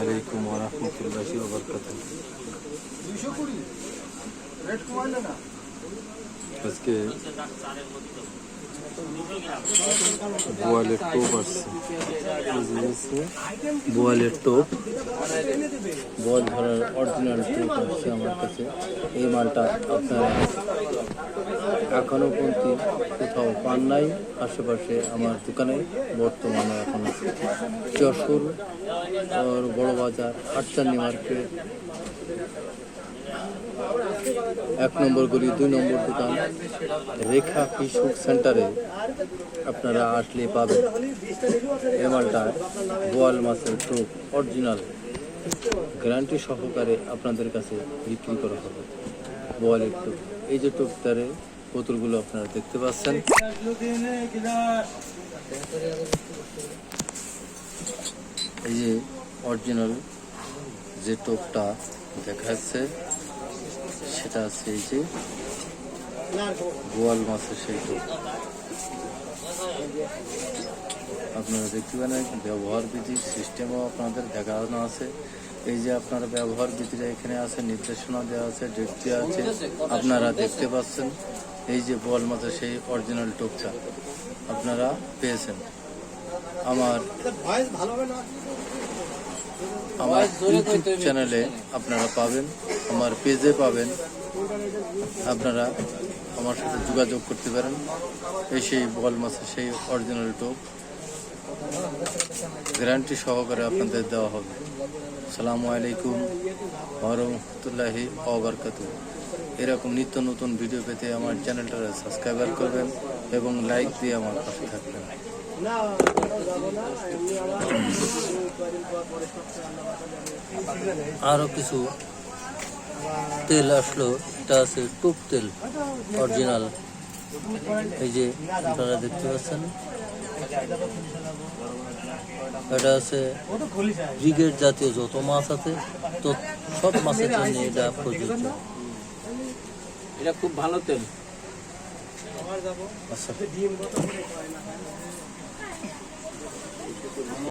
আলাইকুম ওরহমতুল্লাহি ওবরকাতুহ আজকে বোয়ালের টোপ আসছে এই যে হচ্ছে বোয়ালের টোপ বোয়াল ধরার অরিজিনাল টোপ আসছে আমার কাছে এই মালটা আপনারা এখনও পর্যন্ত কোথাও পান নাই, আশেপাশে আমার দোকানে, বর্তমানে এখন যশোর বড় বাজার আটচান্নি মার্কেট। এক নম্বর গলি, দুই নম্বর দোকান, রেখা ফিশুক সেন্টারে আপনারা আসলে পাবেন। এ মালটা বোয়াল মাছের টোপ অরিজিনাল। গ্যারান্টি সহকারে আপনাদের কাছে বিক্রি করা হবে। বোয়ালের টোপ এই যে টোপটারে বোতলগুলো আপনারা দেখতে পাচ্ছেন। এই যে অরিজিনাল যে টোপটা দেখা যাচ্ছে, সেটা আছে এই যে গোয়াল মাছের সেই টোপ। আপনারা দেখতে পারেন ব্যবহার বিধি সিস্টেমও আপনাদের দেখানো আছে। এই যে আপনার ব্যবহার বিধিটা এখানে আছে, নির্দেশনা দেওয়া আছে ডেট দেওয়া আছে, আপনারা দেখতে পাচ্ছেন। এই যে বল মাছের সেই অরিজিনাল টোপটা আপনারা পেয়েছেন। আমার আমার ইউটিউব চ্যানেলে আপনারা পাবেন, আমার পেজে পাবেন। আপনারা আমার সাথে যোগাযোগ করতে পারেন। এই সেই বল মাছের সেই অরিজিনাল টোপ। গ্যারান্টি সহকারে আপনাদের দেওয়া হবে। সালামু আলাইকুম রহমতুল্লাহি অবরকাত এরকম নিত্য নতুন ভিডিও পেতে আমার চ্যানেলটা সাবস্ক্রাইবার করবেন এবং লাইক দিয়ে আমার পাশে থাকবেন। আরও কিছু তেল আসলো, এটা আছে টুপ তেল, অরিজিনাল। এই যে আপনারা দেখতে পাচ্ছেন এটা আছে ব্রিগেড জাতীয় যত মাছ আছে তো সব মাছের জন্য এটা প্রযোজ্য। এটা খুব ভালো তেল। আচ্ছা।